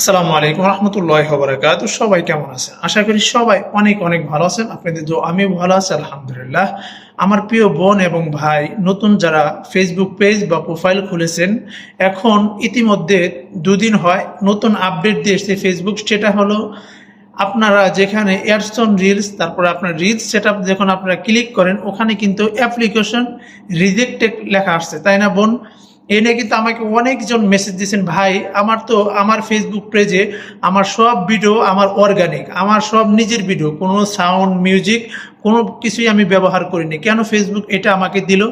আসসালামু আলাইকুম রহমতুল্লাহ বরাকাত। সবাই কেমন আছেন? আশা করি সবাই অনেক অনেক ভালো আছেন। আপনাদের তো আমি ভালো আছি, আলহামদুলিল্লাহ। আমার প্রিয় বোন এবং ভাই, নতুন যারা ফেসবুক পেজ বা প্রোফাইল খুলেছেন, এখন ইতিমধ্যে দুদিন হয় নতুন আপডেট দিয়েছে ফেসবুক সেটা হলো আপনারা যেখানে এয়ারস্টোন রিলস তারপরে আপনার রিলস সেট যখন আপনারা ক্লিক করেন, ওখানে কিন্তু অ্যাপ্লিকেশন রিজেক্টেড লেখা আসছে। তাই না, বোন? এ নিয়ে কিন্তু আমাকে অনেকজন মেসেজ দিয়েছেন, ভাই, আমার তো আমার ফেসবুক পেজে আমার সব ভিডিও আমার অর্গানিক আমার সব নিজের ভিডিও কোনো সাউন্ড মিউজিক কোনো কিছুই আমি ব্যবহার করিনি। কেন ফেসবুক এটা আমাকে দিল?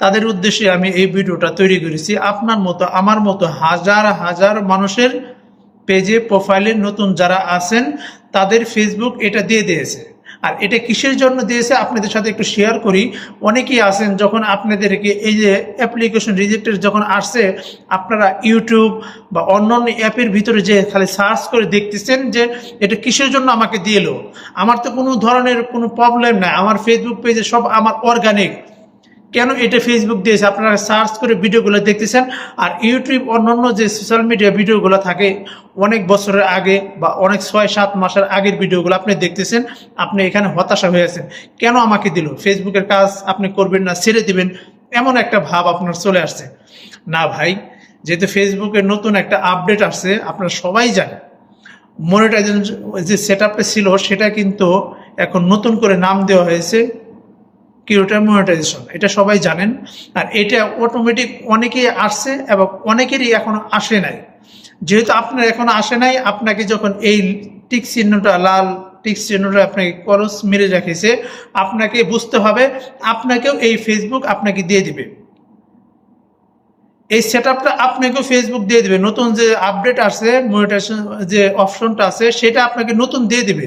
তাদের উদ্দেশ্যে আমি এই ভিডিওটা তৈরি করেছি। আপনার মতো, আমার মতো হাজার হাজার মানুষের পেজে প্রোফাইলে নতুন যারা আছেন, তাদের ফেসবুক এটা দিয়ে দিয়েছে। আর এটা কিসের জন্য দিয়েছে? আপনাদের সাথে একটু শেয়ার করি। অনেকেই আসেন যখন আপনাদেরকে এই যে অ্যাপ্লিকেশন রিজেক্টেড যখন আসছে, আপনারা ইউটিউব বা অন্যান্য অ্যাপের ভিতরে যে খালি সার্চ করে দেখতেছেন যে এটা কিসের জন্য আমাকে দিয়েলো আমার তো কোনো ধরনের কোনো প্রবলেম নাই। আমার ফেসবুক পেজে সব আমার অর্গানিক কেন এটা ফেসবুক দিয়েছে? আপনারা সার্চ করে ভিডিওগুলো দেখতেছেন। আর ইউটিউব অন্যান্য যে সোশ্যাল মিডিয়া ভিডিওগুলো থাকে, অনেক বছরের আগে বা অনেক ছয়, সাত মাসের আগের ভিডিওগুলো আপনি দেখতেছেন, আপনি এখানে হতাশা হয়ে আছেন। কেন আমাকে দিল? ফেসবুকের কাজ আপনি করবেন না, ছেড়ে দিবেন, এমন একটা ভাব আপনার চলে আসছে। না ভাই, যেহেতু ফেসবুকের নতুন একটা আপডেট আসছে, আপনারা সবাই জানেন মনিটাইজেশন যে সেট ছিল, সেটা কিন্তু এখন নতুন করে নাম দেওয়া হয়েছে। কিউটার মনিটাইজেশন, এটা সবাই জানেন। আর এটা অটোমেটিক অনেকেই আসছে এবং অনেকেরই এখনও আসে নাই। যেহেতু আপনার এখনও আসে নাই, আপনাকে যখন এই টিক চিহ্নটা, লাল টিক চিহ্নটা আপনাকে করস মেরে রেখেছে আপনাকে বুঝতে হবে, আপনাকেও এই ফেসবুক আপনাকে দিয়ে দিবে। এই সেট আপটা আপনাকেও ফেসবুক দিয়ে দেবে। নতুন যে আপডেট আছে মনিটাইজেশন যে অপশনটা আছে, সেটা আপনাকে নতুন দিয়ে দিবে।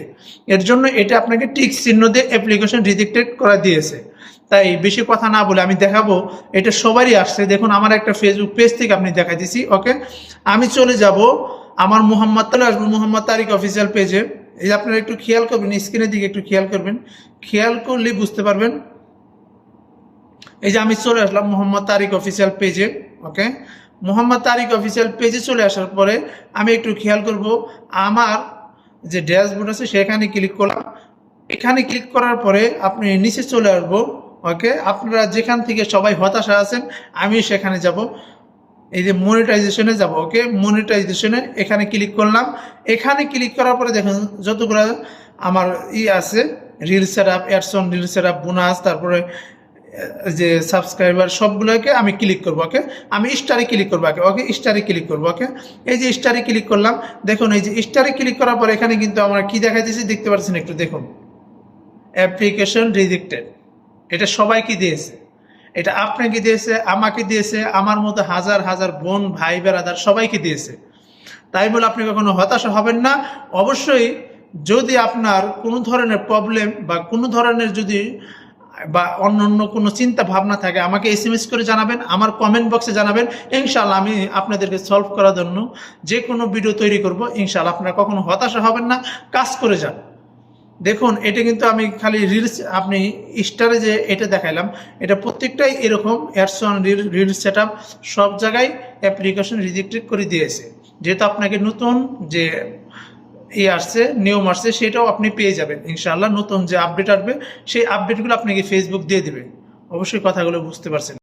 এর জন্য এটা আপনাকে টিক চিহ্ন দিয়ে অ্যাপ্লিকেশন রিজেক্টেড করা দিয়েছে। তাই বেশি কথা না বলে আমি দেখাবো। এটা সবারই আসছে। দেখুন, আমার একটা ফেসবুক পেজ থেকে আপনি দেখা দিছি ওকে আমি চলে যাব আমার মোহাম্মদ তালে আসব মোহাম্মদ তারিক অফিসিয়াল পেজে এই আপনারা একটু খেয়াল করবেন স্ক্রিনের দিকে একটু খেয়াল করবেন। খেয়াল করলে বুঝতে পারবেন। এই যে আমি চলে আসলাম মোহাম্মদ তারিক অফিসিয়াল পেজে ওকে মোহাম্মদ তারিক অফিসিয়াল পেজে চলে আসার পরে আমি একটু খেয়াল করব, আমার যে ড্যাশবোর্ড আছে, সেখানে ক্লিক করলাম। এখানে ক্লিক করার পরে আপনি নিচে চলে আসব। ওকে আপনারা যেখান থেকে সবাই হতাশা আছেন, আমি সেখানে যাব। এই যে মনিটাইজেশনে যাব ওকে মনিটাইজেশনে এখানে ক্লিক করলাম। এখানে ক্লিক করার পরে দেখুন যতগুলো আমার ই আছে reel set up add on reel set up bonus তারপরে যে সাবস্ক্রাইবার সবগুলোকে আমি ক্লিক করব ওকে আমি স্টারে ক্লিক করব ওকে ওকে স্টারে ক্লিক করব ওকে এই যে স্টারে ক্লিক করলাম, দেখুন, এই যে স্টারে ক্লিক করার পর এখানে কিন্তু আমরা কি দেখাইতেছি, দেখতে পাচ্ছেন একটু, দেখুন। অ্যাপ্লিকেশন রিজেক্টেড এটা সবাইকে দিয়েছে? এটা আপনাকে দিয়েছে? আমাকে দিয়েছে? আমার মতো হাজার হাজার বোন, ভাই, বেড়াদার সবাইকে দিয়েছে? তাই বলে আপনি কখনো হতাশা হবেন না। অবশ্যই যদি আপনার কোনো ধরনের প্রবলেম বা কোনো ধরনের যদি, বা অন্য অন্য কোনো চিন্তা ভাবনা থাকে, আমাকে এস এম এস করে জানাবেন, আমার কমেন্ট বক্সে জানাবেন। ইনশাল্লাহ আমি আপনাদেরকে সলভ করার জন্য যে কোনো ভিডিও তৈরি করব। ইনশাল্লাহ আপনারা কখনো হতাশা হবেন না। কাজ করে যান। দেখুন, এটা কিন্তু আমি খালি রিলস আপনি স্টারে যে এটা দেখাইলাম, এটা প্রত্যেকটাই এরকম এয়ারসন রিল রিলস সেট সব জায়গায় অ্যাপ্লিকেশন রিজেক্টেড করে দিয়েছে। যেহেতু আপনাকে নতুন যে ই আসছে, নিয়ম আসছে, সেটাও আপনি পেয়ে যাবেন। ইনশাআল্লাহ নতুন যে আপডেট আসবে, সেই আপডেটগুলো আপনাকে ফেসবুক দিয়ে দেবে। অবশ্যই কথাগুলো বুঝতে পারছেন।